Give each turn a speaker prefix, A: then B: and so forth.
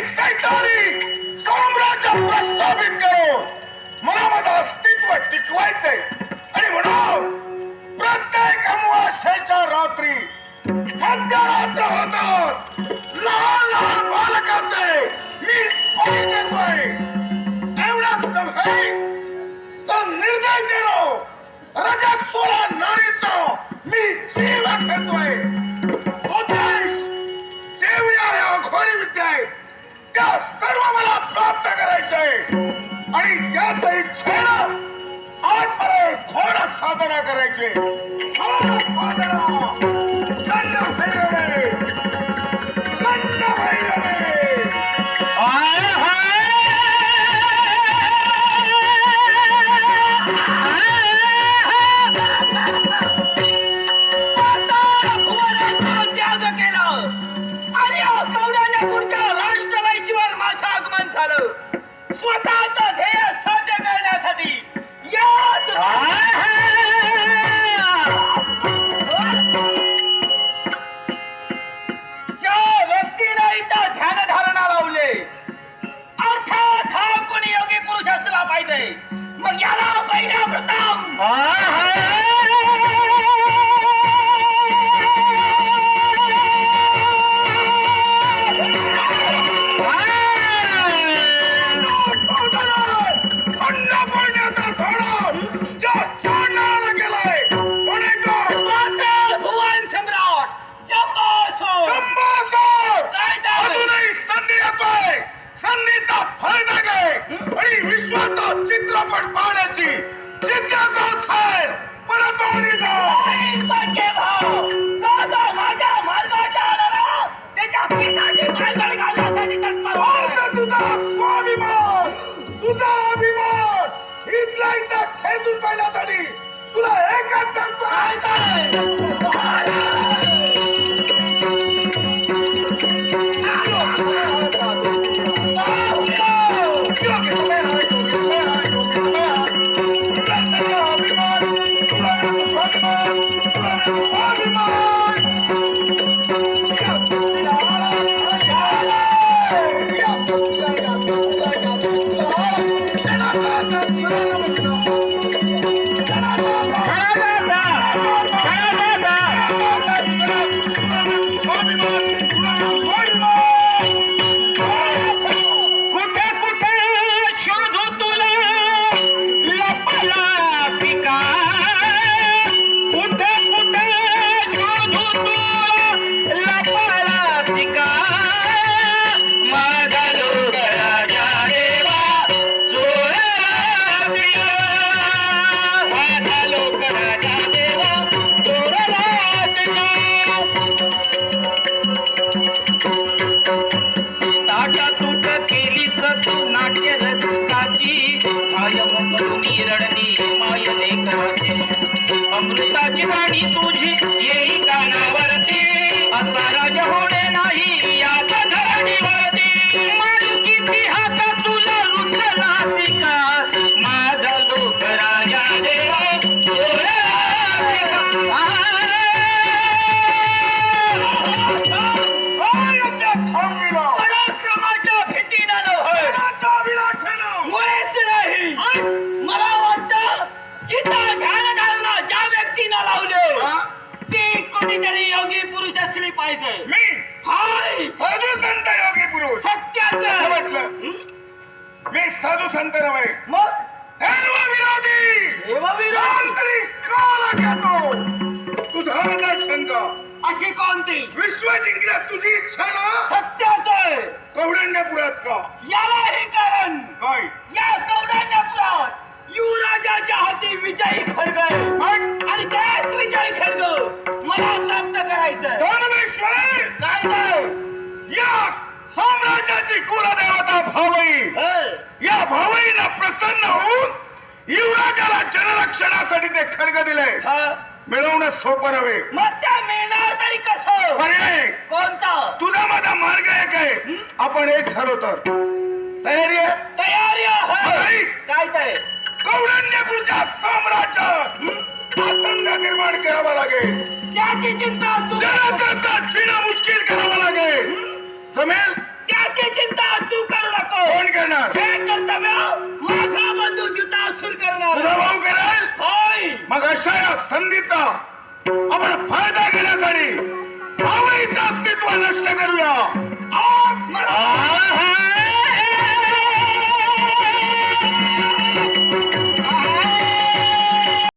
A: काहीतरी साम्राज्य प्रस्थापित करो मला माझं अस्तित्व टिकवायचंय. आणि म्हणून प्रत्येक अमावास्येच्या रात्री मध्यरात्री घोर साधना करायची. तो चित्रपट पाहण्याची. जिज्ञासा असेल परत आणि
B: माझ्या मार्गाच्या आला त्याच्या पिताची मालगड घालण्यासाठी
A: तुझा स्वाभिमान तुझा अभिमान इथला इथं खेचून तुला एकच सांगतो.
B: Thank you. atitude पुरुष असली पाहिजे.
A: मी?
B: हाय!
A: साधू संत योगी पुरुष.
B: सत्याच
A: म्हटलं. मी साधू संत नव्हे.
B: मग?
A: देव विरोधी.
B: देवविरोध
A: तांत्रिक काल घेतो. तुझा माझा शंका
B: अशी कोणती?
A: विश्व जिंकण्यात तुझी इच्छा ना?
B: सत्याच
A: कौंडण्यपुरात का?
B: यालाही कारण.
A: साम्राज्याची कुलदेवता भावई. या भावईनं प्रसन्न होऊन युवराजाला जनरक्षणासाठी ते खडग दिले. मिळवणं सोपं नव्हे.
B: मग त्या मिळणार तरी कसं?
A: पर्याय.
B: कोणता?
A: तुझा माझा मार्ग एक आहे. आपण एक ठरव तर. तयारी आहे?
B: तयारी आहे. काय ते
A: कौंडण्यपूरच्या साम्राज्यात आतंक निर्माण करावा लागेल.
B: त्याची चिंता
A: जनतेचा चिन्ह मुश्किल करावा लागेल. जमेल?
B: करणार? हे कर्तव्य माझा बंधू जितासूर करणार. भाऊ करेल? होय.
A: मग अशा या संधीचा आपण फायदा घेण्यासाठी भावईचं अस्तित्व नष्ट करूया.
B: आत्मरा